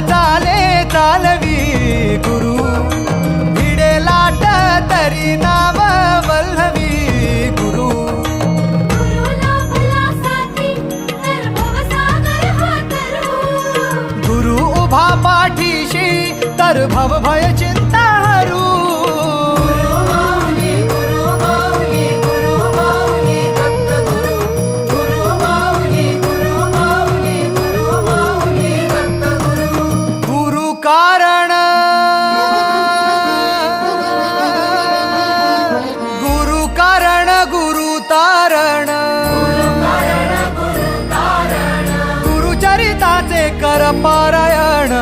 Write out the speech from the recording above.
चाले चालवी गुरु. भिडे लाट तरी नाम वल्लवी गुरु. गुरु उभा पाठीशी तर भव भयची പാരായണ